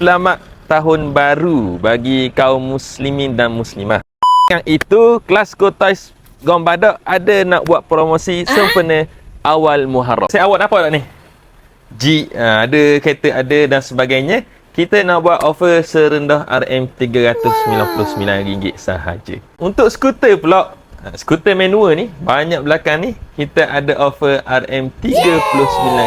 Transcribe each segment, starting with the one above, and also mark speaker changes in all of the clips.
Speaker 1: Selamat tahun baru bagi kaum muslimin dan muslimah. Yang itu kelas Kotais Gombadak ada nak buat promosi sempena awal Muharram. Saya awak apa tak ni? G ha, ada kereta ada dan sebagainya. Kita nak buat offer serendah RM399 sahaja. Untuk skuter pula, ha, skuter manual ni banyak belakang ni kita ada offer RM39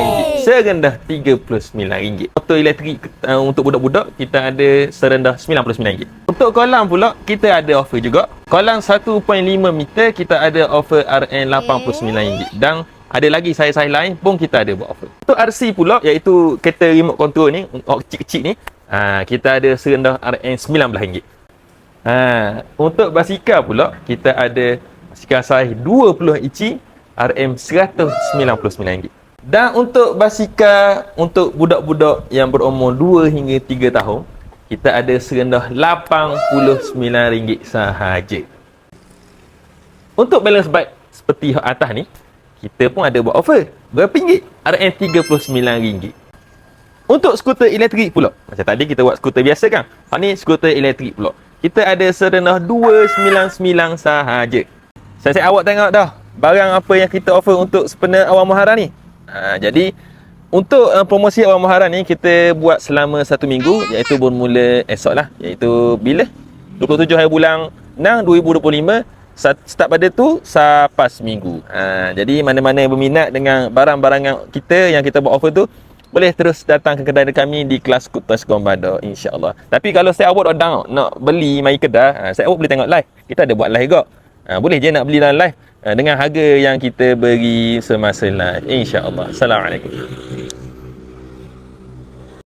Speaker 1: serendah RM39. Motor elektrik uh, untuk budak-budak kita ada serendah RM99. Untuk kolam pula kita ada offer juga. Kolam 1.5 meter kita ada offer RM89 dan ada lagi saiz-saiz lain pun kita ada buat offer. Untuk RC pula iaitu kereta remote control ni kecil-kecil ni ha, kita ada serendah RM19. Ha, untuk basikal pula kita ada basikal saiz 20 inci RM199. Dan untuk basikal untuk budak-budak yang berumur 2 hingga 3 tahun kita ada serendah RM89 sahaja. Untuk balance bike seperti atas ni kita pun ada buat offer. Berapa ringgit? RM39. Untuk skuter elektrik pula. Macam tadi kita buat skuter biasa kan? Hak ni skuter elektrik pula. Kita ada serendah 299 sahaja. Saya awak tengok dah barang apa yang kita offer untuk sempena awal Muharram ni. Ha, jadi untuk uh, promosi awal Muharram ni kita buat selama satu minggu iaitu bermula esok lah iaitu bila? 27 hari bulan 6 2025 start pada tu sampai seminggu. Ha, jadi mana-mana yang berminat dengan barang-barang yang kita yang kita buat offer tu boleh terus datang ke kedai kami di kelas Kutas Gombado insya-Allah. Tapi kalau saya awak nak nak beli mai kedai, ha, saya awak boleh tengok live. Kita ada buat live juga. Ha, boleh je nak beli dalam live ha, dengan harga yang kita beri semasa live insya-Allah. Assalamualaikum.